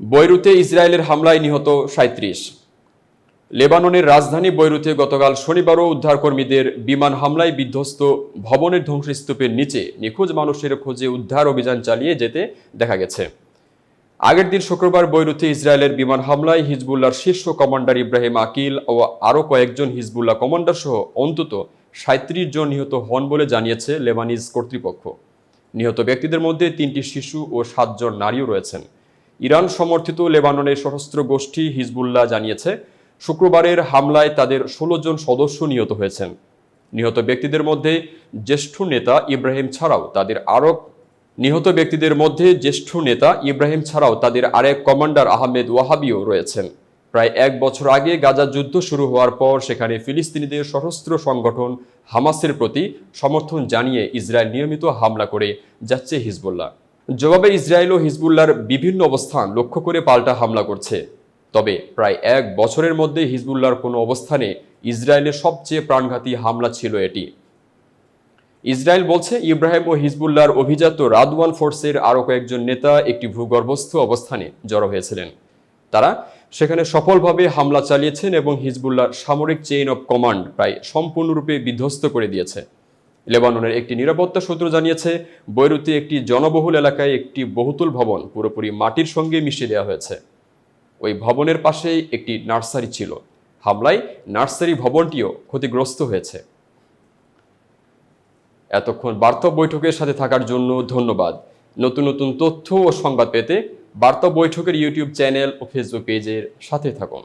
বৈরুতে ইসরায়েলের হামলায় নিহত সাঁত্রিশ লেবাননের রাজধানী বৈরুতে গতকাল শনিবারও উদ্ধারকর্মীদের বিমান হামলায় বিধ্বস্ত ভবনের ধ্বংসস্তূপের নিচে নিখোঁজ মানুষের খোঁজে উদ্ধার অভিযান চালিয়ে যেতে দেখা গেছে। আগের দিন শুক্রবার বৈরুতে ইসরায়েলের বিমান হামলায় হিজবুল্লাহর শীর্ষ কমান্ডার ইব্রাহিম আকিল ও আরও কয়েকজন হিজবুল্লাহ কমান্ডার সহ অন্তত সাঁত্রিশ জন নিহত হন বলে জানিয়েছে লেবানিজ কর্তৃপক্ষ। নিহত ব্যক্তিদের মধ্যে তিনটি শিশু ও সাতজন নারীও রয়েছেন। ইরান সমর্থিত লেবাননের সশস্ত্র গোষ্ঠী হিজবুল্লাহ জানিয়েছে, শুক্রবারের হামলায় তাদের ষোলো জন সদস্য নিহত হয়েছেন। নিহত ব্যক্তিদের মধ্যে জ্যেষ্ঠ নেতা ইব্রাহিম ছাড়াও তাদের আরও, নিহত ব্যক্তিদের মধ্যে জ্যেষ্ঠ নেতা ইব্রাহিম ছাড়াও তাদের আরেক কমান্ডার আহমেদ ওয়াহাবিও রয়েছেন। প্রায় এক বছর আগে গাজা যুদ্ধ শুরু হওয়ার পর সেখানে ফিলিস্তিনিদের সশস্ত্র সংগঠন হামাসের প্রতি সমর্থন জানিয়ে ইসরায়েল নিয়মিত হামলা করে যাচ্ছে হিজবুল্লাহ। জবাবে ইসরায়েল ও হিজবুল্লাহর বিভিন্ন অবস্থান লক্ষ্য করে পাল্টা হামলা করছে। তবে প্রায় এক বছরের মধ্যে হিজবুল্লাহর কোনো অবস্থানে ইসরায়েলের সবচেয়ে প্রাণঘাতী হামলা ছিল এটি। ইসরায়েল বলছে, ইব্রাহিম ও হিজবুল্লাহর অভিজাত রাদওয়ান ফোর্সের আরও কয়েকজন নেতা একটি ভূগর্ভস্থ অবস্থানে জড়ো হয়েছিলেন। তারা সেখানে সফলভাবে হামলা চালিয়েছেন এবং হিজবুল্লাহর সামরিক চেইন অব কমান্ড প্রায় সম্পূর্ণরূপে বিধ্বস্ত করে দিয়েছে। লেবাননের একটি নিরাপত্তা সূত্র জানিয়েছে, বৈরুতে একটি জনবহুল এলাকায় একটি বহুতল ভবন পুরোপুরি মাটির সঙ্গে মিশিয়ে দেওয়া হয়েছে। ওই ভবনের পাশেই একটি নার্সারি ছিল। হামলায় নার্সারি ভবনটিও ক্ষতিগ্রস্ত হয়েছে। এতক্ষণ বার্তা বৈঠকের সাথে থাকার জন্য ধন্যবাদ। নতুন নতুন তথ্য ও সংবাদ পেতে বার্তা বৈঠকের ইউটিউব চ্যানেল ও ফেসবুক পেজের সাথে থাকুন।